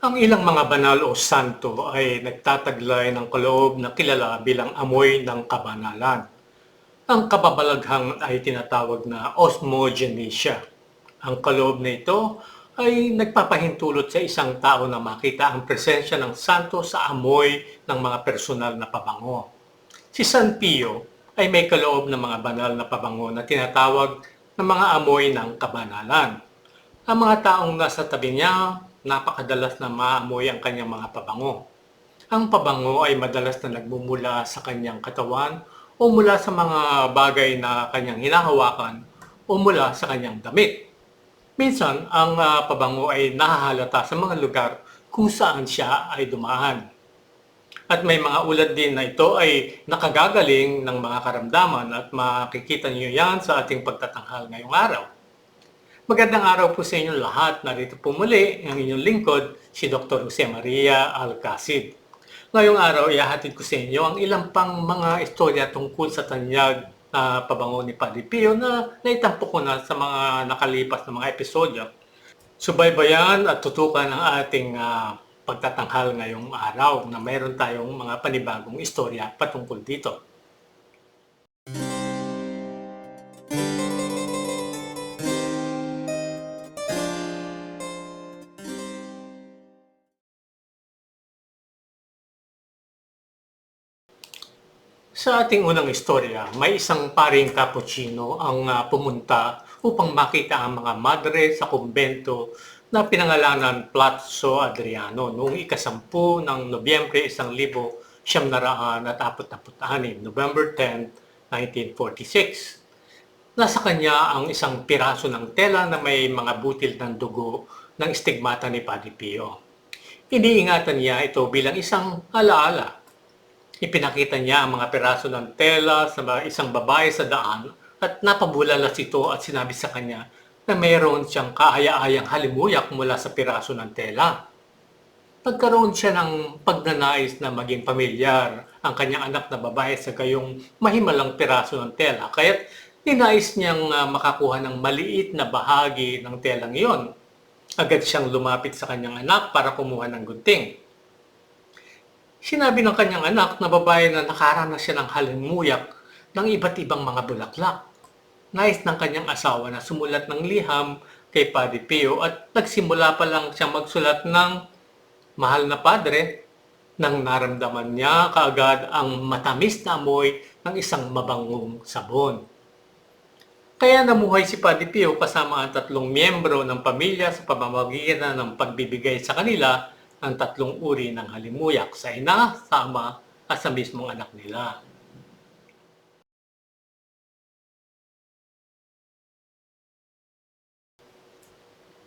Ang ilang mga banal o santo ay nagtataglay ng kaloob na kilala bilang amoy ng kabanalan. Ang kababalaghang ay tinatawag na osmogenesia. Ang kaloob na ito ay nagpapahintulot sa isang tao na makita ang presensya ng santo sa amoy ng mga personal na pabango. Si San Pio ay may kaloob ng mga banal na pabango na tinatawag na mga amoy ng kabanalan. Ang mga taong nasa tabi niya, napakadalas na maamoy ang kanyang mga pabango. Ang pabango ay madalas na nagmumula sa kanyang katawan o mula sa mga bagay na kanyang hinahawakan o mula sa kanyang damit. Minsan, ang ah, pabango ay nahahalata sa mga lugar kung saan siya ay dumaan. At may mga ulat din na ito ay nakagagaling ng mga karamdaman at makikita niyo yan sa ating pagtatanghal ngayong araw. Magandang araw po sa inyong lahat. Narito po muli ang inyong lingkod, si Dr. Jose Maria Alcacid. Ngayong araw, ihahatid ko sa inyo ang ilang pang mga istorya tungkol sa tanyag na pabango ni Padre Pio na naitampo ko na sa mga nakalipas na mga episodyo. Subaybayan at tutukan ang ating ah, pagtatanghal ngayong araw na mayroon tayong mga panibagong istorya patungkol dito. Sa ating unang istorya, may isang paring cappuccino ang ah, pumunta upang makita ang mga madre sa kumbento na pinangalanan Platso Adriano noong ikasampu ng Nobyembre 1946, November 10, 1946. Nasa kanya ang isang piraso ng tela na may mga butil ng dugo ng stigmata ni Padre Pio. Iniingatan niya ito bilang isang alaala Ipinakita niya ang mga piraso ng tela sa isang babae sa daan at napabulalas ito at sinabi sa kanya na mayroon siyang kaaya-ayang halimuyak mula sa piraso ng tela. Nagkaroon siya ng pagnanais na maging pamilyar ang kanyang anak na babae sa gayong mahimalang piraso ng tela. Kaya't ninais niyang ah, makakuha ng maliit na bahagi ng telang iyon. Agad siyang lumapit sa kanyang anak para kumuha ng gunting. Sinabi ng kanyang anak na babae na nakaranas siya ng halimuyak ng iba't ibang mga bulaklak. Nais ng kanyang asawa na sumulat ng liham kay Padre Pio at nagsimula pa lang siya magsulat ng mahal na padre nang naramdaman niya kaagad ang matamis na amoy ng isang mabangong sabon. Kaya namuhay si Padre Pio kasama ang tatlong miyembro ng pamilya sa pamamagitan ng pagbibigay sa kanila ng tatlong uri ng halimuyak sa ina, sa ama, at sa mismong anak nila.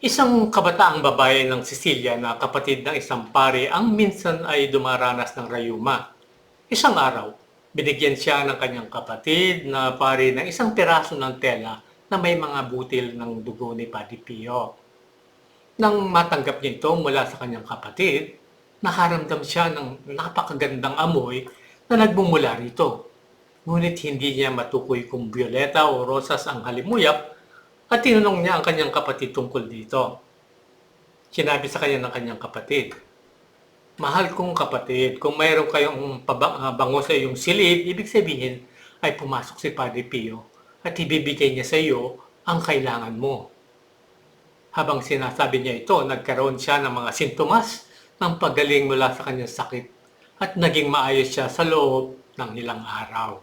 Isang kabataang babae ng Sicilia na kapatid ng isang pare ang minsan ay dumaranas ng rayuma. Isang araw, binigyan siya ng kanyang kapatid na pare ng isang piraso ng tela na may mga butil ng dugo ni Padre Pio. Nang matanggap niya ito mula sa kanyang kapatid, nakaramdam siya ng napakagandang amoy na nagmumula rito. Ngunit hindi niya matukoy kung violeta o rosas ang halimuyak at tinanong niya ang kanyang kapatid tungkol dito. Sinabi sa kanya ng kanyang kapatid, Mahal kong kapatid, kung mayroon kayong ah, bango sa iyong silid, ibig sabihin ay pumasok si Padre Pio at ibibigay niya sa iyo ang kailangan mo. Habang sinasabi niya ito, nagkaroon siya ng mga sintomas ng paggaling mula sa kanyang sakit at naging maayos siya sa loob ng ilang araw.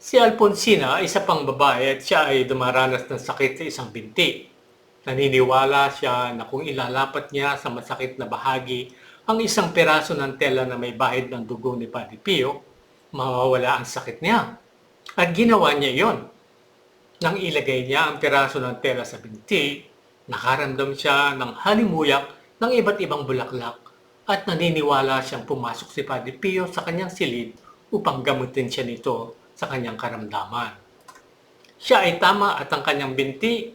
Si Alfonsina, isa pang babae at siya ay dumaranas ng sakit sa isang binti. Naniniwala siya na kung ilalapat niya sa masakit na bahagi ang isang peraso ng tela na may bahid ng dugo ni Padre Pio, mawawala ang sakit niya. At ginawa niya yon. Nang ilagay niya ang piraso ng tela sa binti, nakaramdam siya ng halimuyak ng iba't ibang bulaklak at naniniwala siyang pumasok si Padre Pio sa kanyang silid upang gamutin siya nito sa kanyang karamdaman. Siya ay tama at ang kanyang binti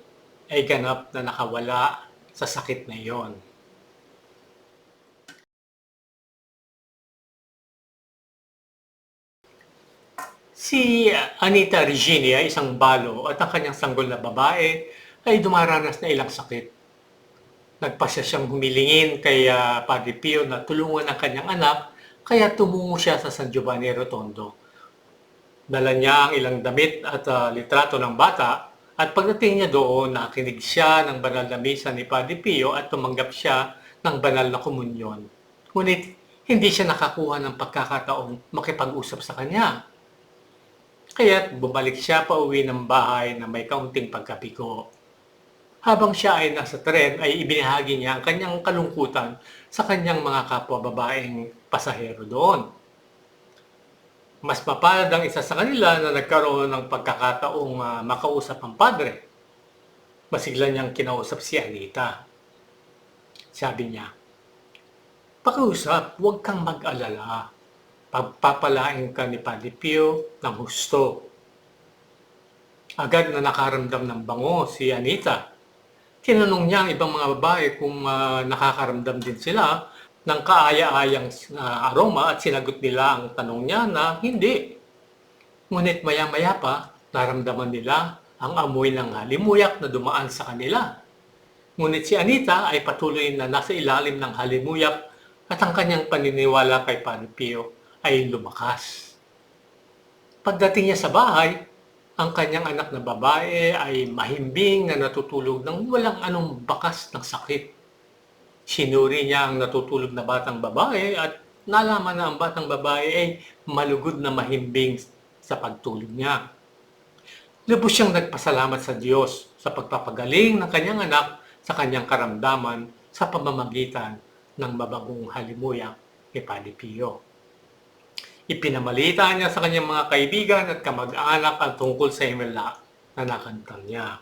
ay ganap na nakawala sa sakit na iyon. Si Anita Regina, isang balo at ang kanyang sanggol na babae ay dumaranas na ilang sakit. Nagpasya siyang humilingin kay ah, Padre Pio na tulungan ang kanyang anak, kaya tumungo siya sa San Giovanni Rotondo. Dala niya ang ilang damit at ah, litrato ng bata at pagdating niya doon, nakinig siya ng banal na misa ni Padre Pio at tumanggap siya ng banal na komunyon. Ngunit hindi siya nakakuha ng pagkakataong makipag-usap sa kanya. Kaya't bumalik siya pa uwi ng bahay na may kaunting pagkapiko. Habang siya ay nasa tren ay ibinahagi niya ang kanyang kalungkutan sa kanyang mga kapwa babaeng pasahero doon. Mas mapalad ang isa sa kanila na nagkaroon ng pagkakataong ah, makausap ang padre. Masigla niyang kinausap si Anita. Sabi niya, Pakiusap, huwag kang mag-alala. Pagpapalain ka ni Padre Pio ng husto. Agad na nakaramdam ng bango si Anita. Tinanong niya ang ibang mga babae kung ah, nakakaramdam din sila ng kaaya-ayang ah, aroma at sinagot nila ang tanong niya na hindi. Ngunit maya-maya pa, naramdaman nila ang amoy ng halimuyak na dumaan sa kanila. Ngunit si Anita ay patuloy na nasa ilalim ng halimuyak at ang kanyang paniniwala kay Padre Pio ay lumakas. Pagdating niya sa bahay, ang kanyang anak na babae ay mahimbing na natutulog ng walang anong bakas ng sakit. Sinuri niya ang natutulog na batang babae at nalaman na ang batang babae ay malugod na mahimbing sa pagtulog niya. Lubos siyang nagpasalamat sa Diyos sa pagpapagaling ng kanyang anak sa kanyang karamdaman sa pamamagitan ng mabagong halimuyak ni Padre Pio. Ipinamalita niya sa kanyang mga kaibigan at kamag-anak ang tungkol sa himala na nakanta niya.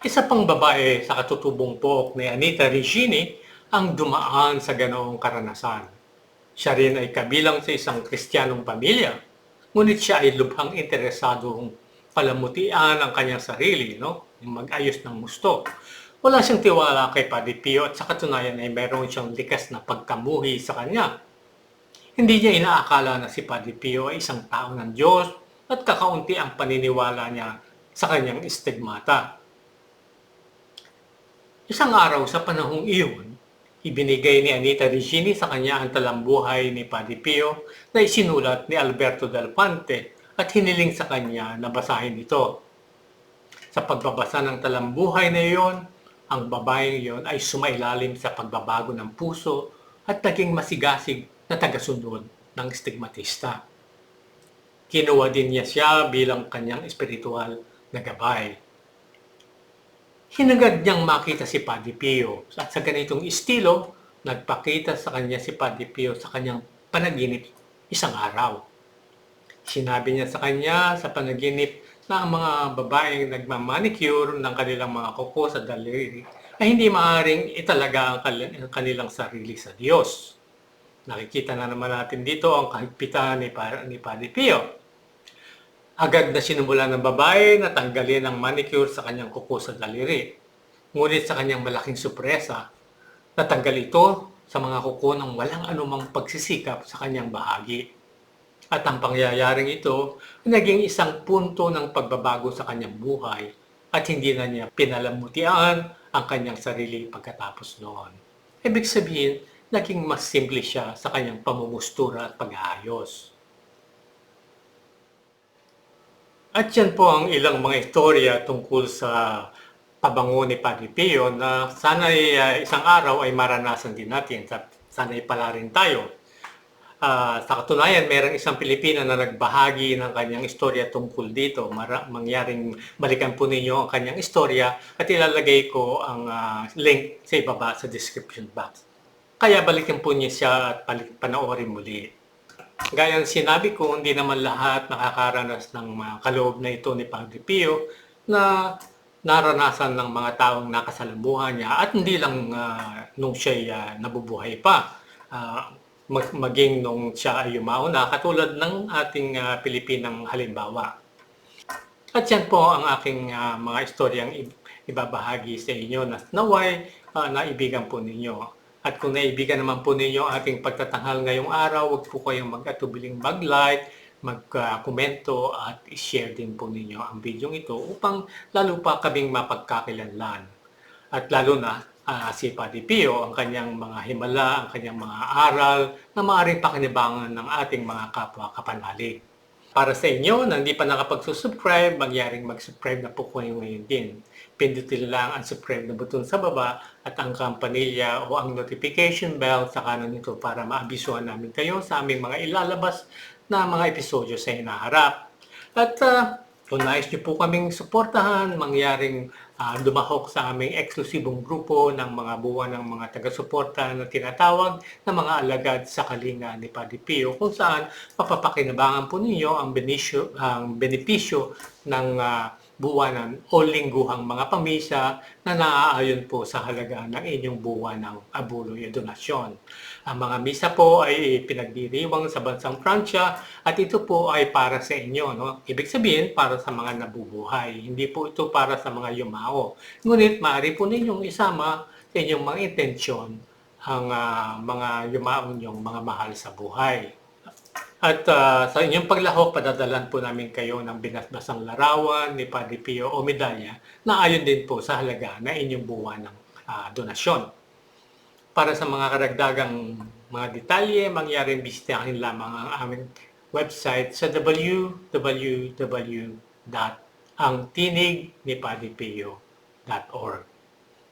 Isa pang babae sa katutubong pok ni Anita Regini ang dumaan sa ganoong karanasan. Siya rin ay kabilang sa isang kristyanong pamilya, ngunit siya ay lubhang interesadong palamutian ang kanyang sarili, no? mag-ayos ng gusto. Wala siyang tiwala kay Padre Pio at sa katunayan ay meron siyang likas na pagkamuhi sa kanya. Hindi niya inaakala na si Padre Pio ay isang tao ng Diyos at kakaunti ang paniniwala niya sa kanyang estigmata. Isang araw sa panahong iyon, ibinigay ni Anita Regini sa kanya ang talambuhay ni Padre Pio na isinulat ni Alberto Del Pante at hiniling sa kanya na basahin ito. Sa pagbabasa ng talambuhay na iyon, ang babaeng iyon ay sumailalim sa pagbabago ng puso at naging masigasig na tagasunod ng stigmatista. Kinuha din niya siya bilang kanyang espiritual na gabay. Hinagad niyang makita si Padre Pio at sa ganitong estilo, nagpakita sa kanya si Padre Pio sa kanyang panaginip isang araw. Sinabi niya sa kanya sa panaginip na ang mga babaeng nagmamanicure ng kanilang mga kuko sa daliri ay hindi maaaring italaga ang kanilang sarili sa Diyos. Nakikita na naman natin dito ang kahigpitan ni, Pa- ni Padre Pio. Agad na sinumula ng babae na tanggalin ang manicure sa kanyang kuko sa daliri. Ngunit sa kanyang malaking sorpresa, natanggal ito sa mga kuko ng walang anumang pagsisikap sa kanyang bahagi. At ang pangyayaring ito, naging isang punto ng pagbabago sa kanyang buhay at hindi na niya pinalamutian ang kanyang sarili pagkatapos noon. Ibig sabihin, naging mas simple siya sa kanyang pamumustura at pag-aayos. At yan po ang ilang mga istorya tungkol sa pabango ni Padre Pio na sana isang araw ay maranasan din natin. Sana pala rin tayo. Ah, sa katunayan, mayroong isang Pilipina na nagbahagi ng kanyang istorya tungkol dito. Mara- mangyaring balikan po ninyo ang kanyang istorya at ilalagay ko ang ah, link sa ibaba sa description box. Kaya balikan po niyo siya at panoorin muli. Gaya ng sinabi ko, hindi naman lahat nakakaranas ng mga kaloob na ito ni Padre Pio na naranasan ng mga taong nakasalamuhan niya at hindi lang ah, nung siya nabubuhay pa. Ah, mag- maging nung siya ay yumauna, katulad ng ating ah, Pilipinang halimbawa. At yan po ang aking ah, mga istoryang ibabahagi sa inyo na naway ah, naibigan po ninyo. At kung naibigan naman po ninyo ang ating pagtatanghal ngayong araw, huwag po kayong mag-atubiling mag-like, mag-komento at i-share din po ninyo ang video ito upang lalo pa kaming mapagkakilanlan. At lalo na ah, si Padre Pio, ang kanyang mga himala, ang kanyang mga aral na maaaring pakinabangan ng ating mga kapwa kapanalig. Para sa inyo na hindi pa nakapag-subscribe, mangyaring mag-subscribe na po kayo ngayon din. Pindutin lang ang subscribe na button sa baba at ang kampanilya o ang notification bell sa kanan nito para maabisuhan namin kayo sa aming mga ilalabas na mga episodyo sa hinaharap. At uh, kung nais niyo po kaming suportahan, mangyaring ah, lumahok sa aming eksklusibong grupo ng mga buwan ng mga taga-suporta na tinatawag na mga alagad sa kalinga ni Padre Pio kung saan mapapakinabangan po ninyo ang benisyo, ang benepisyo ng ah, buwanan o lingguhang mga pamisa na naaayon po sa halaga ng inyong buwan ng abulo o donasyon. Ang mga misa po ay pinagdiriwang sa bansang Pransya at ito po ay para sa inyo. No? Ibig sabihin, para sa mga nabubuhay. Hindi po ito para sa mga yumao. Ngunit maaari po ninyong isama sa inyong mga intensyon ang ah, mga yumao ninyong mga mahal sa buhay. At ah, sa inyong paglahok, padadalan po namin kayo ng binasbasang larawan ni Padre Pio o medalya na ayon din po sa halaga na inyong buwan ng ah, donasyon. Para sa mga karagdagang mga detalye, mangyaring bisitahin lamang ang aming website sa www.angtinignipadipio.org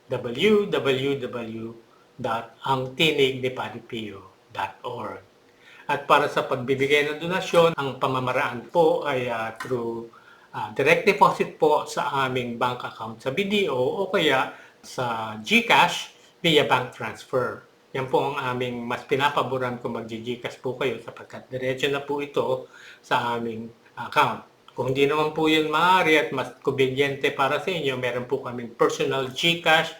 www.angtinignipadipio.org At para sa pagbibigay ng donasyon, ang pamamaraan po ay ah, through ah, direct deposit po sa aming bank account sa BDO o kaya sa GCash via bank transfer. Yan po ang aming mas pinapaboran kung mag-GCash po kayo sapagkat diretso na po ito sa aming account. Kung hindi naman po yun maaari at mas kubilyente para sa inyo, meron po kaming personal GCash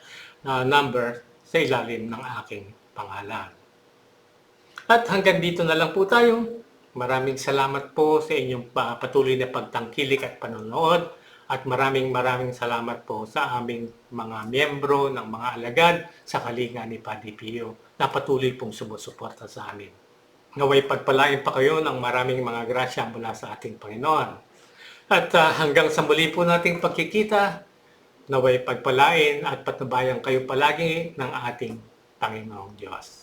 na number sa ilalim ng aking pangalan. At hanggang dito na lang po tayo. Maraming salamat po sa inyong pa- patuloy na pagtangkilik at panonood. At maraming maraming salamat po sa aming mga miyembro ng mga alagad sa kalinga ni Padre Pio na patuloy pong sumusuporta sa amin. Naway pagpalain pa kayo ng maraming mga grasya mula sa ating Panginoon. At ah, hanggang sa muli po nating pagkikita, naway pagpalain at patnubayan kayo palagi ng ating Panginoong Diyos.